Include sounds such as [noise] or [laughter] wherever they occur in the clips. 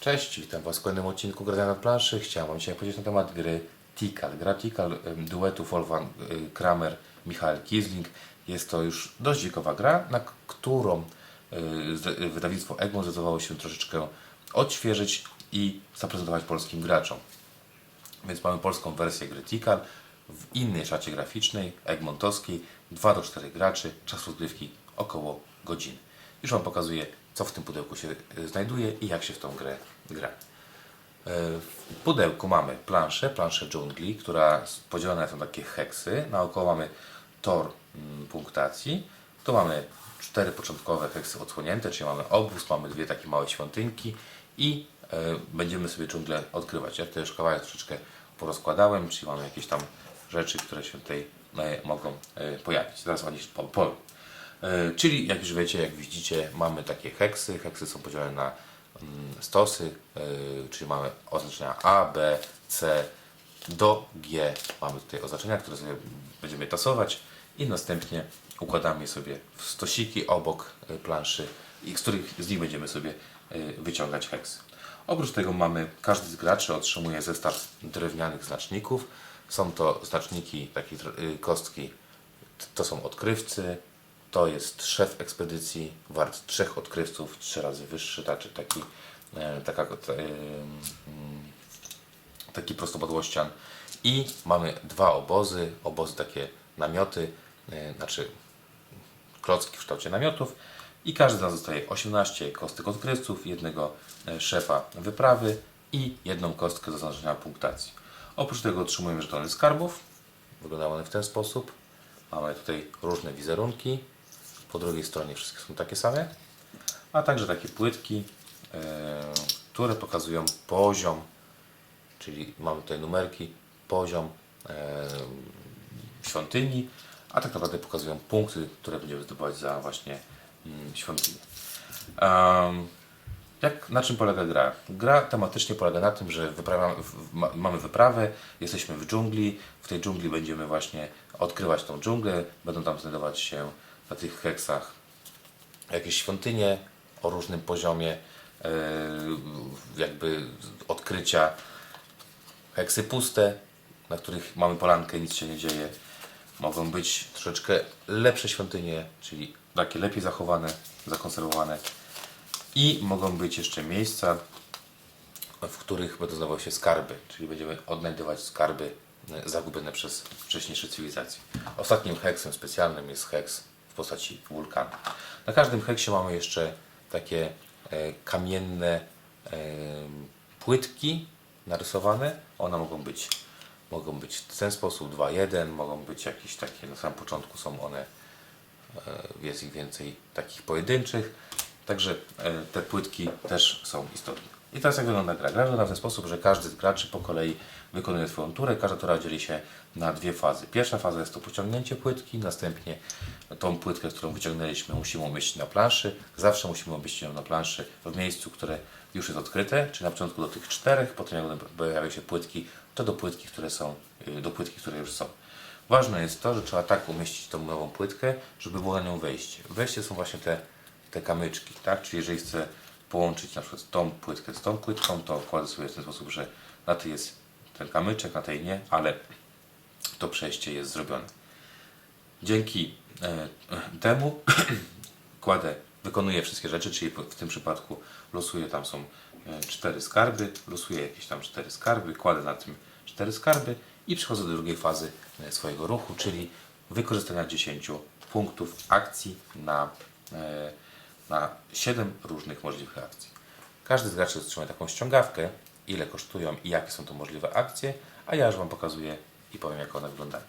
Cześć, witam Was w kolejnym odcinku Grania na planszy. Chciałem Wam dzisiaj powiedzieć na temat gry Tikal. Gra Tikal duetu Wolfgang y, Kramer, Michael Kiesling. Jest to już dość ciekawa gra, na którą y, y, wydawnictwo Egmont zdecydowało się troszeczkę odświeżyć i zaprezentować polskim graczom. Więc mamy polską wersję gry Tikal w innej szacie graficznej, Egmontowskiej, 2 do 4 graczy, czas rozgrywki około godziny. Już Wam pokazuję, co w tym pudełku się y, znajduje i jak się w tą grę gra. E, W pudełku mamy planszę, planszę dżungli, która podzielona są takie heksy. Naokoło mamy tor mm, punktacji. Tu mamy cztery początkowe heksy odsłonięte, czyli mamy obóz, mamy dwie takie małe świątynki i e, będziemy sobie dżunglę odkrywać. Ja tutaj już kawałek troszeczkę porozkładałem, czyli mamy jakieś tam rzeczy, które się tutaj e, mogą e, pojawić. Zaraz o nich po- powiem. E, Czyli jak już wiecie, jak widzicie, mamy takie heksy. Heksy są podzielone na mm, stosy, e, czyli mamy oznaczenia A, B, C do G. Mamy tutaj oznaczenia, które sobie będziemy tasować i następnie układamy je sobie w stosiki obok e, planszy, z których z nich będziemy sobie wyciągać heksy. Oprócz tego mamy, każdy z graczy otrzymuje zestaw drewnianych znaczników. Są to znaczniki, takie kostki to są odkrywcy, to jest szef ekspedycji, wart trzech odkrywców, trzy razy wyższy, znaczy taki, e, taka, e, mm, taki prostopadłościan. I mamy dwa obozy, obozy takie namioty, e, znaczy klocki w kształcie namiotów i każdy z nas dostaje 18 kostek odkrywców, jednego szefa wyprawy i jedną kostkę zaznaczenia punktacji. Oprócz tego otrzymujemy żetony skarbów. Wyglądają one w ten sposób. Mamy tutaj różne wizerunki. Po drugiej stronie wszystkie są takie same. A także takie płytki, e, które pokazują poziom, czyli mamy tutaj numerki, poziom e, świątyni, a tak naprawdę pokazują punkty, które będziemy zdobywać za właśnie mm, świątynię. Jak, na czym polega gra? Gra tematycznie polega na tym, że ma, mamy wyprawę, jesteśmy w dżungli, w tej dżungli będziemy właśnie odkrywać tą dżunglę, będą tam znajdować się na tych heksach jakieś świątynie o różnym poziomie e, jakby odkrycia, heksy puste, na których mamy polankę, nic się nie dzieje. Mogą być troszeczkę lepsze świątynie, czyli takie lepiej zachowane, zakonserwowane. I mogą być jeszcze miejsca, w których będą znajdowały się skarby, czyli będziemy odnajdywać skarby e, zagubione przez wcześniejsze cywilizacje. Ostatnim heksem specjalnym jest heks w postaci wulkanu. Na każdym heksie mamy jeszcze takie e, kamienne e, płytki narysowane. One mogą być, mogą być w ten sposób 2-1, mogą być jakieś takie, na samym początku są one E, jest ich więcej takich pojedynczych, także te płytki też są istotne. I teraz jak wygląda gra? Gra wygląda w ten sposób, że każdy z graczy po kolei wykonuje swoją turę, każda tura dzieli się na dwie fazy. Pierwsza faza jest to pociągnięcie płytki, następnie tą płytkę, którą wyciągnęliśmy musimy umieścić na planszy. Zawsze musimy umieścić ją na planszy w miejscu, które już jest odkryte, czyli na początku do tych czterech, potem jak pojawiają się płytki, to do płytki, które są, y, do płytki, które już są. Ważne jest to, że trzeba tak umieścić tą nową płytkę, żeby było na nią wejście. Wejście są właśnie te, te kamyczki, tak? Czyli jeżeli chcę połączyć na przykład tą płytkę z tą płytką, to kładę sobie w ten sposób, że na tej jest ten kamyczek, na tej nie, ale to przejście jest zrobione. Dzięki e, temu [clears throat] kładę, wykonuję wszystkie rzeczy, czyli w tym przypadku losuję, tam są e, cztery skarby, losuję jakieś tam cztery skarby, kładę na tym cztery skarby i przechodzę do drugiej fazy e, swojego ruchu, czyli wykorzystania 10 punktów akcji na, na 7 różnych możliwych akcji. Każdy z graczy otrzyma taką ściągawkę, ile kosztują i jakie są to możliwe akcje, a ja już Wam pokazuję i powiem, jak one wyglądają.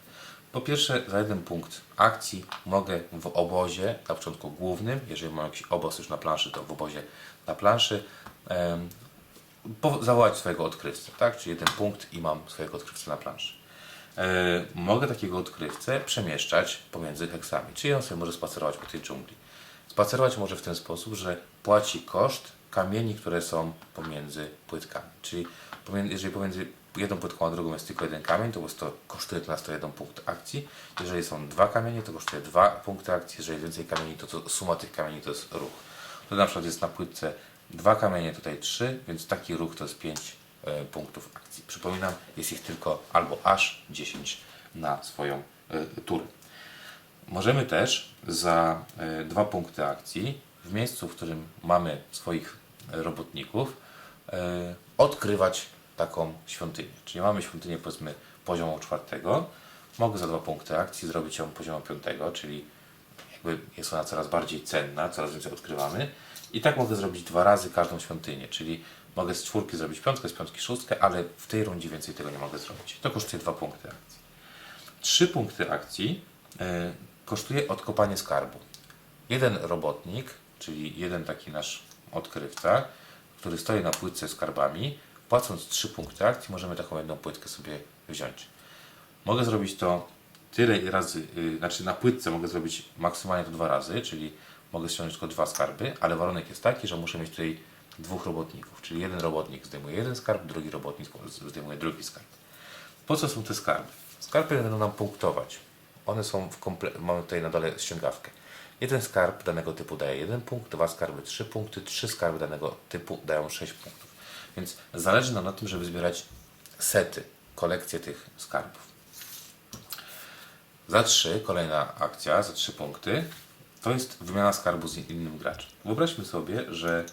Po pierwsze, za jeden punkt akcji mogę w obozie, na początku głównym, jeżeli mam jakiś obóz już na planszy, to w obozie na planszy, zawołać swojego odkrywcę, tak? Czyli jeden punkt i mam swojego odkrywcę na planszy. E, mogę takiego odkrywcę przemieszczać pomiędzy heksami, czyli on sobie może spacerować po tej dżungli. Spacerować może w ten sposób, że płaci koszt kamieni, które są pomiędzy płytkami. Czyli jeżeli pomiędzy jedną płytką a drugą jest tylko jeden kamień, to, prostu kosztuje to nas to jeden punkt akcji. Jeżeli są dwa kamienie, to kosztuje dwa punkty akcji. Jeżeli więcej kamieni, to, to suma tych kamieni to jest ruch. To na przykład jest na płytce dwa kamienie, tutaj trzy, więc taki ruch to jest 5 punktów akcji. Przypominam, jest ich tylko albo aż 10 na swoją e, turę. Możemy też za e, dwa punkty akcji w miejscu, w którym mamy swoich robotników, e, odkrywać taką świątynię. Czyli mamy świątynię powiedzmy poziomu czwartego, mogę za dwa punkty akcji zrobić ją poziomu piątego, czyli jakby jest ona coraz bardziej cenna, coraz więcej odkrywamy. I tak mogę zrobić dwa razy każdą świątynię, czyli mogę z czwórki zrobić piątkę, z piątki szóstkę, ale w tej rundzie więcej tego nie mogę zrobić. To kosztuje dwa punkty akcji. Trzy punkty akcji e, kosztuje odkopanie skarbu. Jeden robotnik, czyli jeden taki nasz odkrywca, który stoi na płytce z skarbami, płacąc 3 punkty akcji, możemy taką jedną płytkę sobie wziąć. Mogę zrobić to tyle razy, yy, znaczy na płytce mogę zrobić maksymalnie to dwa razy, czyli mogę ściągnąć tylko dwa skarby, ale warunek jest taki, że muszę mieć tutaj dwóch robotników, czyli jeden robotnik zdejmuje jeden skarb, drugi robotnik zdejmuje drugi skarb. Po co są te skarby? Skarby będą nam punktować. One są w komple- mamy tutaj na dole ściągawkę. Jeden skarb danego typu daje jeden punkt, dwa skarby trzy punkty, trzy skarby danego typu dają sześć punktów. Więc zależy nam na tym, żeby zbierać sety, kolekcję tych skarbów. Za 3, kolejna akcja, za 3 punkty, to jest wymiana skarbu z innym graczem. Wyobraźmy sobie, że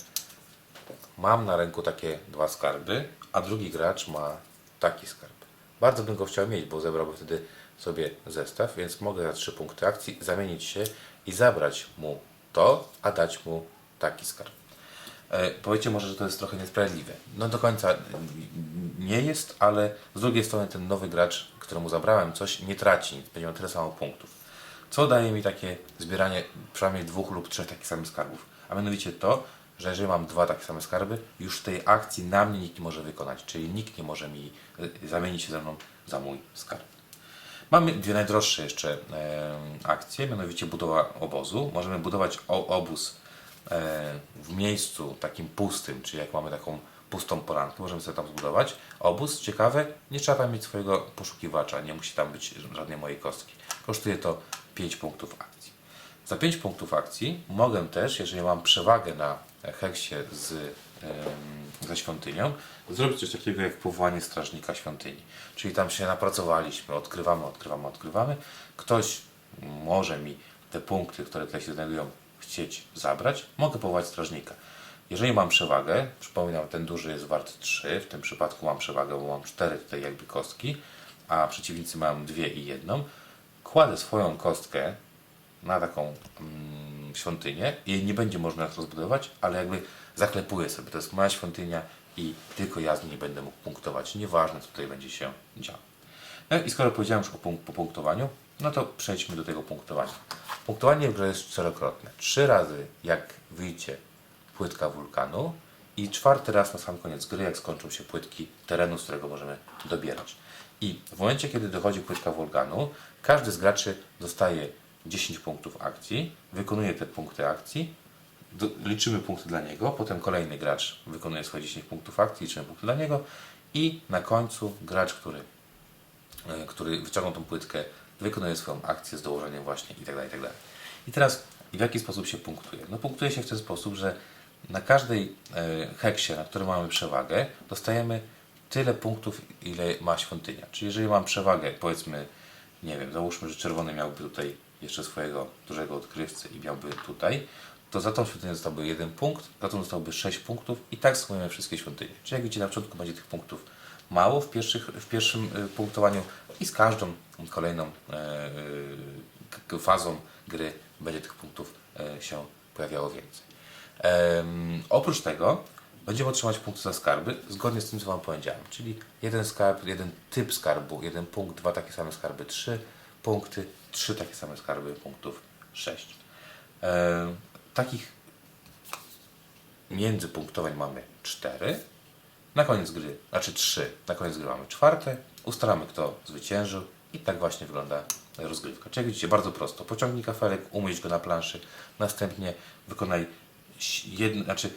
mam na ręku takie dwa skarby, a drugi gracz ma taki skarb. Bardzo bym go chciał mieć, bo zebrałby wtedy sobie zestaw, więc mogę za 3 punkty akcji zamienić się i zabrać mu to, a dać mu taki skarb. E, powiecie może, że to jest trochę niesprawiedliwe. No do końca nie jest, ale z drugiej strony ten nowy gracz, któremu zabrałem coś, nie traci nic, będzie miał tyle samo punktów. Co daje mi takie zbieranie przynajmniej dwóch lub trzech takich samych skarbów? A mianowicie to, że jeżeli mam dwa takie same skarby, już tej akcji na mnie nikt nie może wykonać, czyli nikt nie może mi y, zamienić się ze mną za mój skarb. Mamy dwie najdroższe jeszcze akcje, mianowicie budowa obozu. Możemy budować obóz w miejscu takim pustym, czyli jak mamy taką pustą polankę, możemy sobie tam zbudować obóz. Ciekawe, nie trzeba mieć swojego poszukiwacza, nie musi tam być żadnej mojej kostki. Kosztuje to 5 punktów akcji. Za 5 punktów akcji mogę też, jeżeli mam przewagę na heksie z, ze świątynią, zrobić coś takiego jak powołanie strażnika świątyni. Czyli tam się napracowaliśmy, odkrywamy, odkrywamy, odkrywamy. Ktoś może mi te punkty, które tutaj się znajdują, chcieć zabrać. Mogę powołać strażnika. Jeżeli mam przewagę, przypominam, ten duży jest wart 3, w tym przypadku mam przewagę, bo mam 4 tutaj jakby kostki, a przeciwnicy mają dwie i jedną, kładę swoją kostkę na taką mm, świątynię. Jej nie będzie można rozbudować, ale jakby zaklepuję sobie. To jest moja świątynia i tylko ja z niej będę mógł punktować. Nieważne, co tutaj będzie się działo. No i skoro powiedziałem już o punk- punktowaniu, no to przejdźmy do tego punktowania. Punktowanie w grze jest czterokrotne. Trzy razy, jak wyjdzie płytka wulkanu i czwarty raz na sam koniec gry, jak skończą się płytki terenu, z którego możemy dobierać. I w momencie, kiedy dochodzi płytka wulkanu, każdy z graczy dostaje 10 punktów akcji, wykonuje te punkty akcji, do, liczymy punkty dla niego, potem kolejny gracz wykonuje swoje 10 punktów akcji, liczymy punkty dla niego i na końcu gracz, który, e, który wyciągnął tą płytkę, wykonuje swoją akcję z dołożeniem właśnie itd. itd. I teraz w jaki sposób się punktuje? No punktuje się w ten sposób, że na każdej e, heksie, na którym mamy przewagę, dostajemy tyle punktów, ile ma świątynia. Czyli jeżeli mam przewagę, powiedzmy, nie wiem, załóżmy, że czerwony miałby tutaj jeszcze swojego dużego odkrywcę i miałby tutaj, to za tą świątynię dostałby jeden punkt, za tą dostałby 6 punktów i tak sumujemy wszystkie świątynie. Czyli jak widzicie, na początku będzie tych punktów mało w, pierwszych, w pierwszym y, punktowaniu i z każdą kolejną e, k- fazą gry będzie tych punktów e, się pojawiało więcej. Oprócz tego będziemy otrzymać punkty za skarby zgodnie z tym, co Wam powiedziałem. Czyli jeden skarb, jeden typ skarbu, jeden punkt, dwa takie same skarby, trzy punkty, trzy takie same skarby, punktów sześć. Em, takich międzypunktowań mamy cztery. Na koniec gry, znaczy trzy, na koniec gry mamy czwarte. Ustalamy, kto zwyciężył i tak właśnie wygląda rozgrywka. Czyli jak widzicie, bardzo prosto. Pociągnij kafelek, umieść go na planszy, następnie wykonaj jedno, znaczy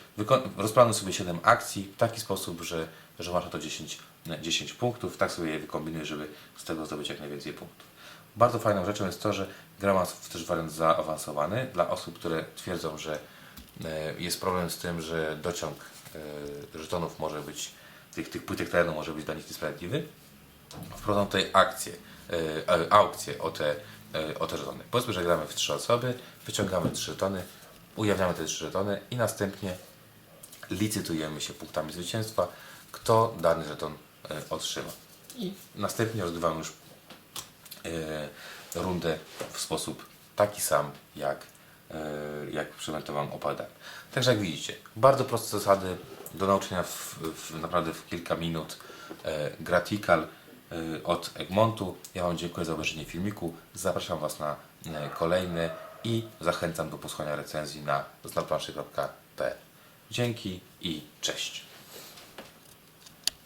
rozplanuj sobie 7 akcji w taki sposób, że, że masz na to 10, 10 punktów, tak sobie je wykombinuj, żeby z tego zdobyć jak najwięcej punktów. Bardzo fajną rzeczą jest to, że gra ma też wariant zaawansowany dla osób, które twierdzą, że E, Jest problem z tym, że dociąg e, żetonów może być, tych, tych płytek terenu może być dla nich niesprawiedliwy. Wprowadzą tutaj akcję, e, aukcję o te, o te żetony. Powiedzmy, że gramy w trzy osoby, wyciągamy trzy żetony, ujawniamy te trzy żetony i następnie licytujemy się punktami zwycięstwa, kto dany żeton otrzyma. I następnie rozgrywamy już rundę w sposób taki sam, jak, e, jak przed to Wam opowiadałem. Także jak widzicie, bardzo proste zasady do nauczenia w, w, naprawdę w kilka minut. E, Gratical e, od Egmontu. Ja Wam dziękuję za obejrzenie filmiku. Zapraszam Was na e, kolejne i zachęcam do posłuchania recenzji na znalplanszy.pl. Dzięki i cześć.